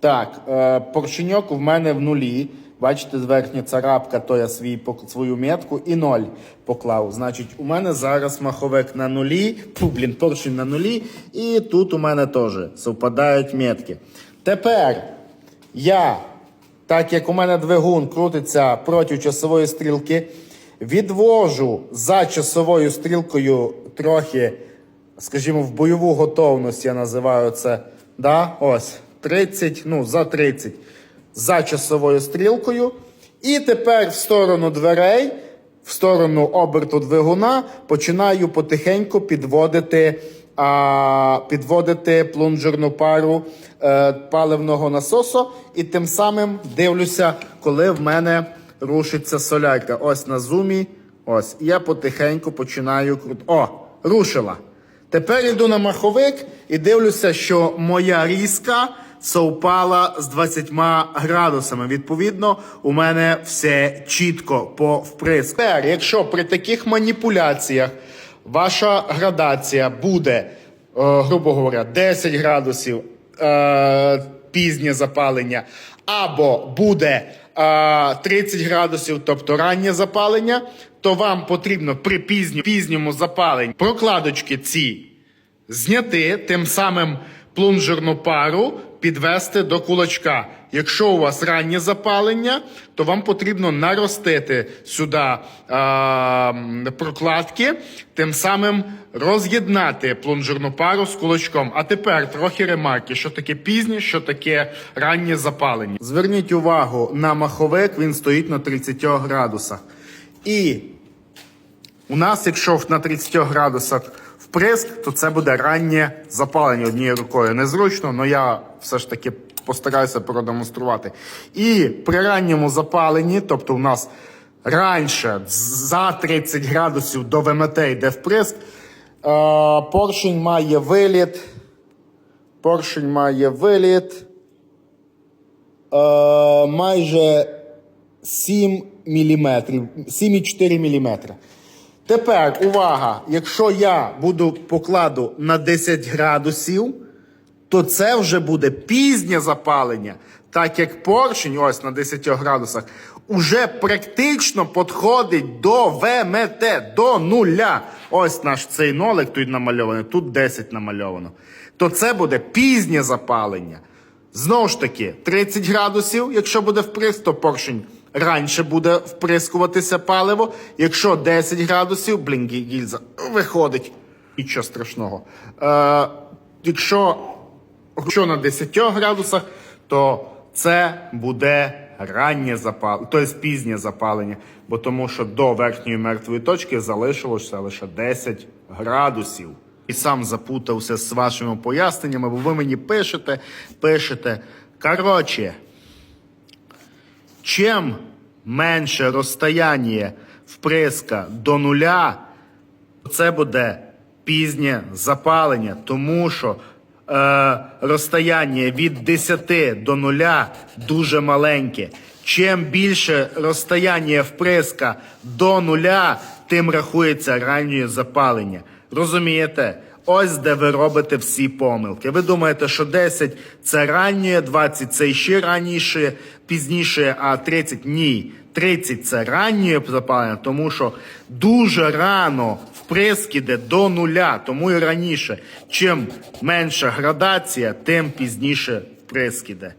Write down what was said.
Так, е, поршеньок в мене в нулі. Бачите, верхня царапка, то я свій, свою метку і ноль поклав. Значить, у мене зараз маховик на нулі, фу, блін, поршень на нулі, і тут у мене теж совпадають метки. Тепер я, так як у мене двигун крутиться проти часової стрілки, відвожу за часовою стрілкою трохи, скажімо, в бойову готовність, я називаю це. Да? Ось 30, ну, за 30 за часовою стрілкою. І тепер в сторону дверей, в сторону оберту двигуна, починаю потихеньку підводити, а, підводити плунжерну пару е, паливного насосу. І тим самим дивлюся, коли в мене рушиться солярка. Ось на зумі. Ось. Я потихеньку починаю крути. О, рушила. Тепер йду на маховик і дивлюся, що моя різка совпала з 20 градусами. Відповідно, у мене все чітко по вприску. Тепер, якщо при таких маніпуляціях ваша градація буде, е, грубо говоря, 10 градусів е, пізнє запалення, або буде е, 30 градусів, тобто раннє запалення, то вам потрібно при пізню, пізньому запаленні прокладочки ці зняти, тим самим плунжерну пару підвести до кулачка. Якщо у вас раннє запалення, то вам потрібно наростити сюди а, прокладки, тим самим роз'єднати плунжерну пару з кулачком. А тепер трохи ремарки, що таке пізнє, що таке раннє запалення. Зверніть увагу на маховик, він стоїть на 30 градусах. І у нас, якщо на 30 градусах вприск, то це буде раннє запалення однією рукою. Незручно, але я все ж таки постараюся продемонструвати. І при ранньому запаленні, тобто у нас раніше за 30 градусів до ВМТ йде вприск, е, поршень має виліт. Поршень має виліт. Е, майже 7 мм, 7,4 мм. Тепер увага! Якщо я буду покладу на 10 градусів, то це вже буде пізнє запалення, так як поршень, ось на 10 градусах, уже практично підходить до ВМТ, до нуля. Ось наш цей нолик тут намальований, тут 10 намальовано. То це буде пізнє запалення. Знову ж таки, 30 градусів, якщо буде вприск, то поршень раніше буде вприскуватися паливо. Якщо 10 градусів, блін, гільза виходить. Нічого страшного. Е, якщо, якщо на 10 градусах, то це буде раннє запалення, тобто пізнє запалення, бо тому що до верхньої мертвої точки залишилося лише 10 градусів. І сам запутався з вашими поясненнями, бо ви мені пишете, пишете. Коротше, чим менше розстояння вприска до нуля, це буде пізнє запалення, тому що е, розстояння від 10 до 0 дуже маленьке. Чим більше розстояння вприска до нуля, тим рахується раннє запалення. Розумієте? Ось де ви робите всі помилки. Ви думаєте, що 10 це раннє, 20 це ще раніше, пізніше, а 30 ні. 30 це раннє запалення, тому що дуже рано вприск іде до нуля, тому і раніше. Чим менша градація, тим пізніше вприск іде.